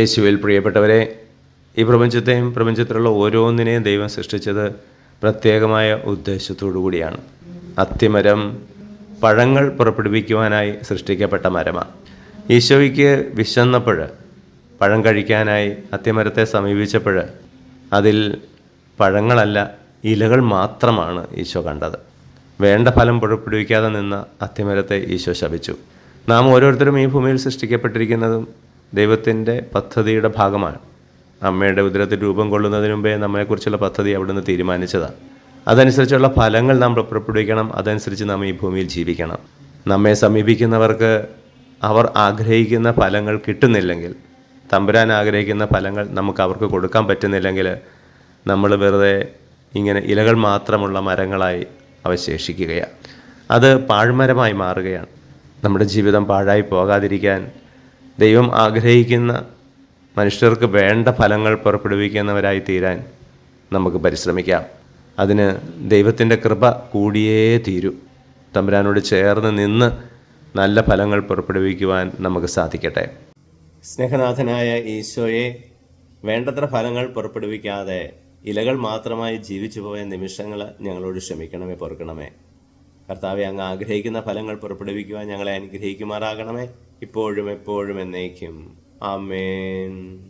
യേശുവിൽ പ്രിയപ്പെട്ടവരെ ഈ പ്രപഞ്ചത്തെയും പ്രപഞ്ചത്തിലുള്ള ഓരോന്നിനെയും ദൈവം സൃഷ്ടിച്ചത് പ്രത്യേകമായ ഉദ്ദേശത്തോടു കൂടിയാണ്. അത്തിമരം പഴങ്ങൾ പുറപ്പെടുവിക്കുവാനായി സൃഷ്ടിക്കപ്പെട്ട മരമാണ് ഈശോയ്ക്ക് വിശന്നപ്പോൾ പഴം കഴിക്കാനായി അത്തിമരത്തെ സമീപിച്ചപ്പോൾ അതിൽ പഴങ്ങളല്ല ഇലകൾ മാത്രമാണ് ഈശോ കണ്ടത്. വേണ്ട ഫലം പുറപ്പെടുവിക്കാതെ നിന്ന അത്തിമരത്തെ ഈശോ ശപിച്ചു. നാം ഓരോരുത്തരും ഈ ഭൂമിയിൽ സൃഷ്ടിക്കപ്പെട്ടിരിക്കുന്നതും ദൈവത്തിന്റെ പദ്ധതിയുടെ ഭാഗമാണ്. അമ്മയുടെ ഉദരത്തിൽ രൂപം കൊള്ളുന്നതിന് മുമ്പേ നമ്മളെക്കുറിച്ചുള്ള പദ്ധതി അവിടുന്ന് തീരുമാനിച്ചതാണ്. അതനുസരിച്ചുള്ള ഫലങ്ങൾ നാം പുറപ്പെടുവിക്കണം. അതനുസരിച്ച് നാം ഈ ഭൂമിയിൽ ജീവിക്കണം. നമ്മെ സമീപിക്കുന്നവർക്ക് അവർ ആഗ്രഹിക്കുന്ന ഫലങ്ങൾ കിട്ടുന്നില്ലെങ്കിൽ തമ്പുരാൻ ആഗ്രഹിക്കുന്ന ഫലങ്ങൾ നമുക്ക് അവർക്ക് കൊടുക്കാൻ പറ്റുന്നില്ലെങ്കിൽ നമ്മൾ വെറുതെ ഇങ്ങനെ ഇലകൾ മാത്രമുള്ള മരങ്ങളായി അവശേഷിക്കുകയാണ് അത് പാഴ്മരമായി മാറുകയാണ്. നമ്മുടെ ജീവിതം പാഴായി പോകാതിരിക്കാൻ ദൈവം ആഗ്രഹിക്കുന്ന മനുഷ്യർക്ക് വേണ്ട ഫലങ്ങൾ പുറപ്പെടുവിക്കുന്നവരായി തീരാൻ നമുക്ക് പരിശ്രമിക്കാം. അതിന് ദൈവത്തിന്റെ കൃപ കൂടിയേ തീരൂ. തമ്പുരാനോട് ചേർന്ന് നിന്ന് നല്ല ഫലങ്ങൾ പുറപ്പെടുവിക്കുവാൻ നമുക്ക് സാധിക്കട്ടെ. സ്നേഹനാഥനായ ഈശോയെ വേണ്ടത്ര ഫലങ്ങൾ പുറപ്പെടുവിക്കാതെ ഇലകൾ മാത്രമായി ജീവിച്ചു പോയ നിമിഷങ്ങൾ ഞങ്ങളോട് ക്ഷമിക്കണമേ പൊറുക്കണമേ. കർത്താവെ അങ്ങ് ആഗ്രഹിക്കുന്ന ഫലങ്ങൾ പുറപ്പെടുവിക്കുവാൻ ഞങ്ങളെ അനുഗ്രഹിക്കുമാറാകണമേ. ഇപ്പോഴും എപ്പോഴും എന്നേക്കും. ആമേൻ.